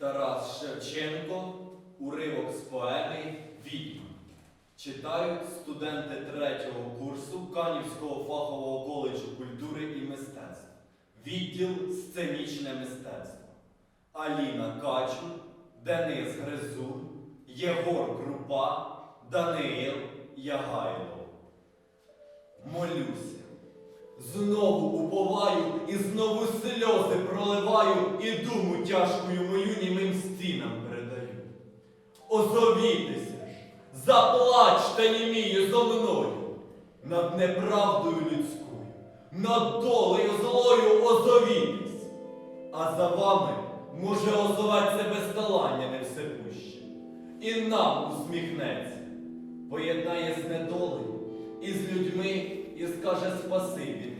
Тарас Шевченко, уривок з поеми Відьма. Читають студенти третього курсу Канівського фахового коледжу культури і мистецтв. Відділ сценічне мистецтво. Аліна Качур, Денис Гризур, Єгор Крупа, Даниїл Ягайло. Молюся. Знову уповаю і знову сльози проливаю, і думу тяжкою мою німим стінам передаю. Озовітеся ж, заплачте німію зо мною над неправдою людською, над долею злою озовітесь, а за вами може озоветься безталання невсепуще, і нам усміхнеться, поєднає з недолею і з людьми, і скаже спасибі.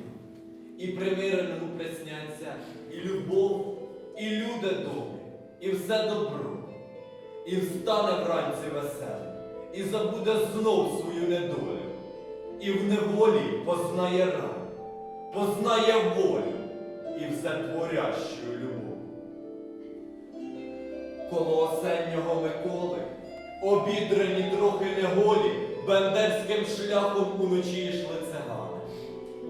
І примиреному присняться і любов, і люди добрі, і все добро, і встане вранці веселий, і забуде знов свою недолю, і в неволі познає рай, познає волю і все творящу любов. Коло осеннього Миколи, обідрені трохи неголі, бендерським шляхом уночі йшли цигани.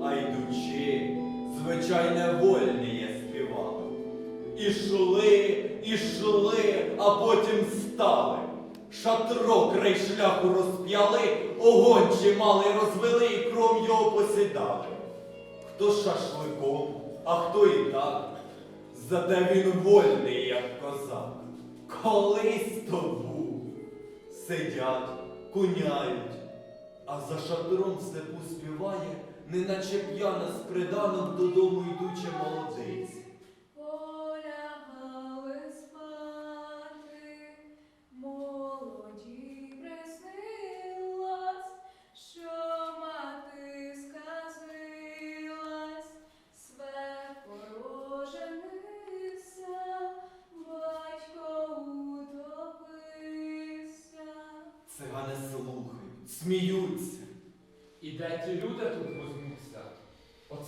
А йдучи, звичайне вольніє співали. Ішли, ішли, а потім стали. Шатро край шляху розп'яли, огонь чималий розвели і кром його посідали. Хто шашликом, а хто і так. Зате він вольний, як козак. Колись то був. Сидять, куняють, а за шатром степу співає, неначе п'яна з приданом додому йдуча молодиць. Полягали спати, молоді приснилась, що мати сказилась, свет пороженися, батько утопився. Цигани слухають, сміються. І де ті люди тут возьмуться?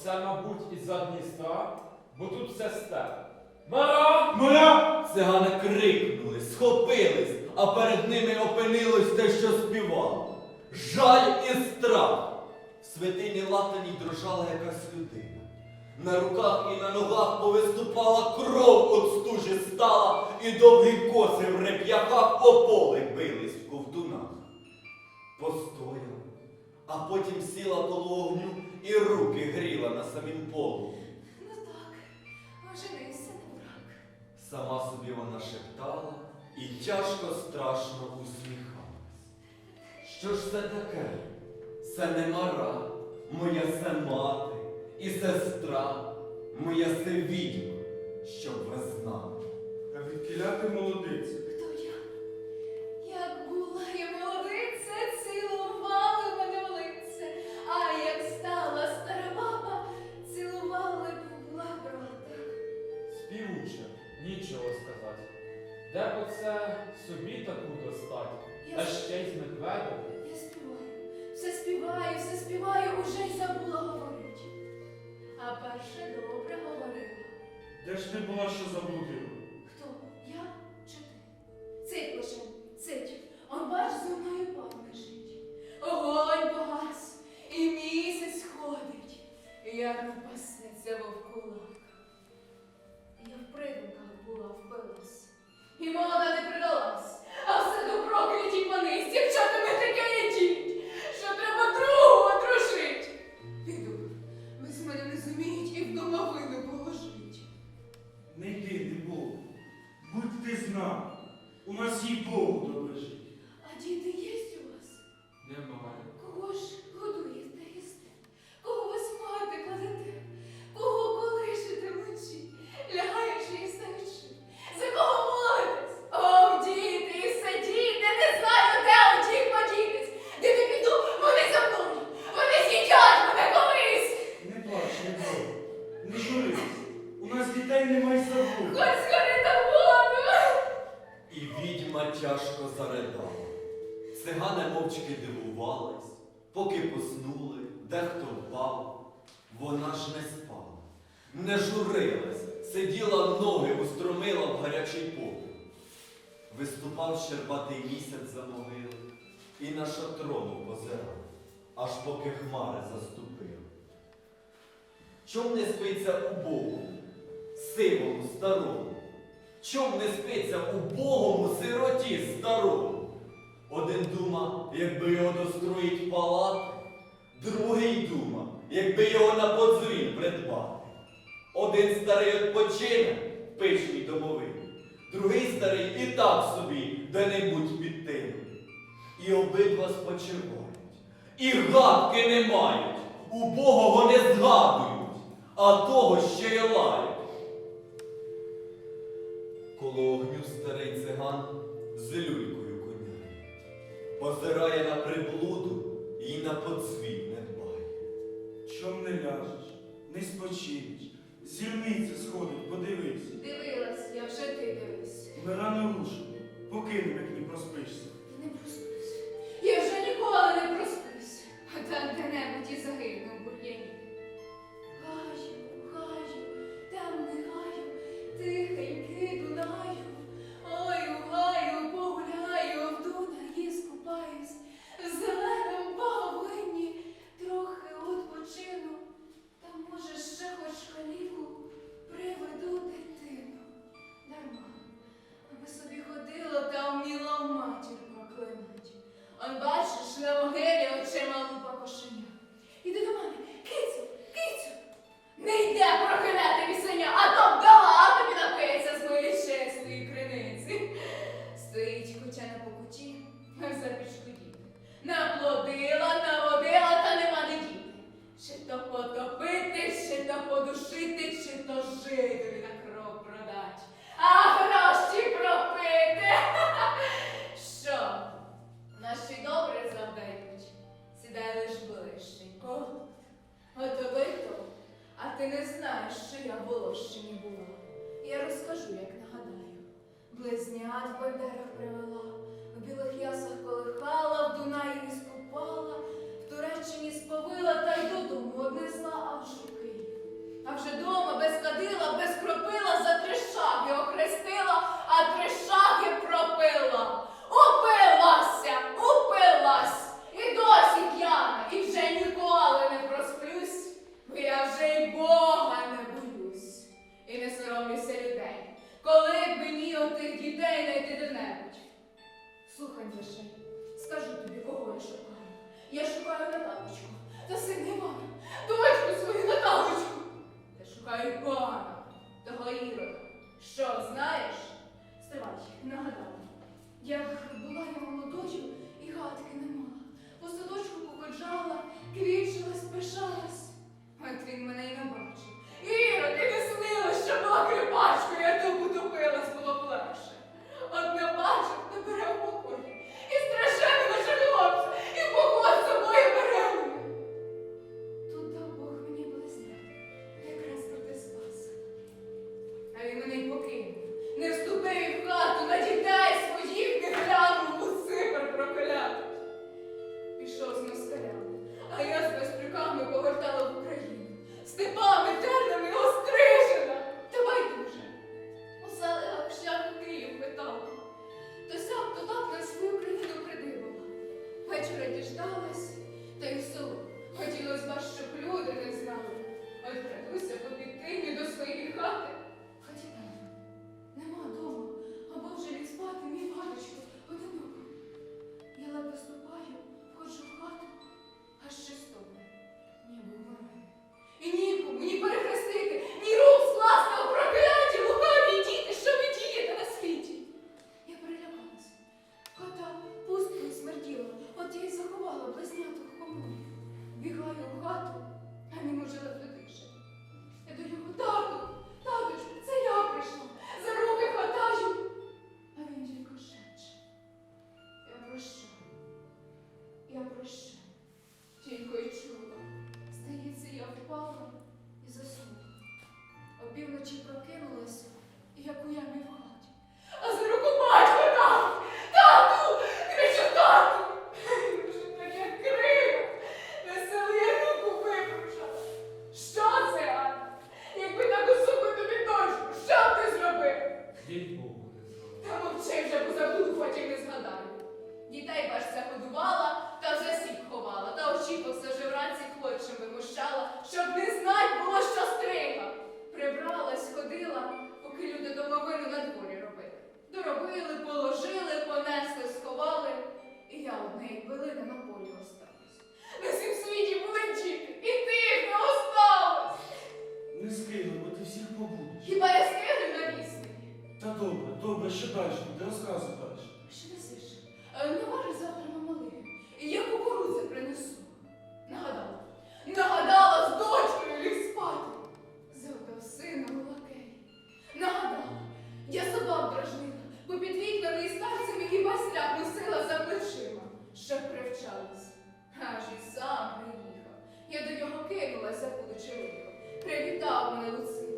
Оце, мабуть, із-за Дністра, бо тут все степ. Мара! Моя! Цигани крикнули, схопились, а перед ними опинилось те, що співало. Жаль і страх. В святині латаній дрожала якась людина. На руках і на ногах повиступала кров от стужі стала, і довгі коси в реп'яках о поле бились в ковтунах. Постояла, а потім сіла коло огню і руки гріла на самім полу. Ну так, оженися на брак. Сама собі вона шептала і тяжко страшно усміхалась. Що ж це таке? Це не мара, моя се мати і сестра, моя се відьма, щоб ви знали. А відкіля достать? Та ще й з медведем. Я співаю, все співаю, все співаю, уже й забула говорить. А перше добре говорила. Де ж ти була, що заблудила? uma, uma Цигани мовчки дивувались, поки поснули, дехто впав. Вона ж не спала, не журилась, сиділа ноги устромила в гарячий попіл. Виступав щербатий місяць за могили і на шатрову позирав, аж поки хмари заступив. Чом не спиться убогому, сивому старому? Чом не спиться убогому сироті старому? Один дума, якби його достроїть палати, другий дума, якби його на подзвін придбати. Один старий відпочине в пишній домовині, другий старий і так собі де-небудь під. І обидва спочивають, і гадки не мають, убогого не згадують, а того ще й лають. Коло огню старий циган з люлькою позирає на приблуду і на подзвін не дбає. Чом не ляжеш, не спочинеш, зірниця сходить, подивись. Дивилась, я вже ти дивись. Ми рано рушимо, покинемо, як не проспишся. Не проспись. Ти не знаєш, що я в Волощині була. Я розкажу, як нагадаю. Близнят в бандерах привела, в білих ясах колихала, в Дунаї не скупала, в Туреччині сповила та й додому однесла аж у Київ. А вже дома без кадила, без кропила за три шаги охрестила, а три шаги пропила. Стривай, нагадав, Як була я молодою і гадки не мала. По садочку походжала, квічилась, пишалась. От він мене й не бачив. Іро, ти не снила, що була кріпачкою, я то утопилась, діждалась, та й в село. Хотілось б, щоб люди не знали. От крадуся по підтині до своєї хати. Хоч нема дому, або вже ліг спати, мій баточку, одиноко. Я ледве ступаю, входжу в хату, аж чистому. Ніби вмираю. І нікому, ні перехрестити, ні рук скласти, опрокинути. Очі прокинулась, як у ямі в хаті. А за руку батько тату, тату, кричу тату. Вже таке криво, руку випружала. Що це, Анна? Якби у кусоку тобі точку, що б ти зробив? Дій Богу не зробив. Та мовчи вже позабуду, хоч і не згадаю. Дітей баш це годувала, та вже сік ховала, та очі по все Доробили, положили, понесли, сховали, і я одне як билина на полі осталась. На всім світі були діти, і тих не осталось. Не скину, бо ти всіх побудеш. Хіба я скину на вісні? Та добре, добре, що далі буде, розказуй далі. Що несеш? Е, Не вариш завтра мамалию. І я кукурудзи принесу. Нагадала. Нагадала з дочкою ліг спати. Завдав сина лакей. Нагадала. Я собак дражнила, під вікнами і старцями хіба сляп носила за плечима, щоб привчались. Аж і сам приїхав. Я до нього кинулася получилико. Привітав мене Луцимир,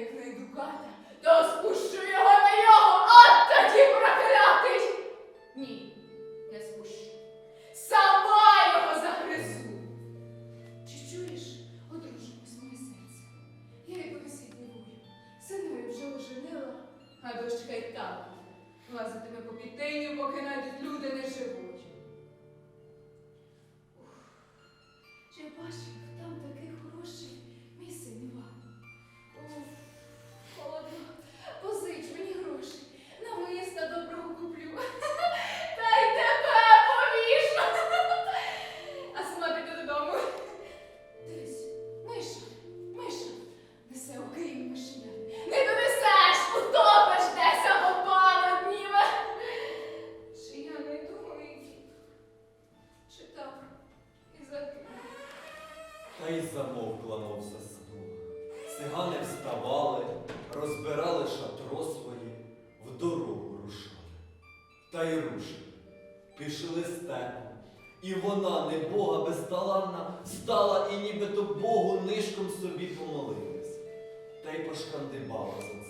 як найду ката, то спущу його на його, от тоді проклятий. Ні, не спущу. Сама його загризу. Чи чуєш, одружимось моє серце? Я досі дивую. Синові вже оженила, а дочка й так. Лазитиме по пітиню, поки навіть люди не живуть. Ух. Чи бачив там такий хороший І вона, не Бога безталанна, стала і нібито Богу нишком собі помолилась. Та й пошкандибала за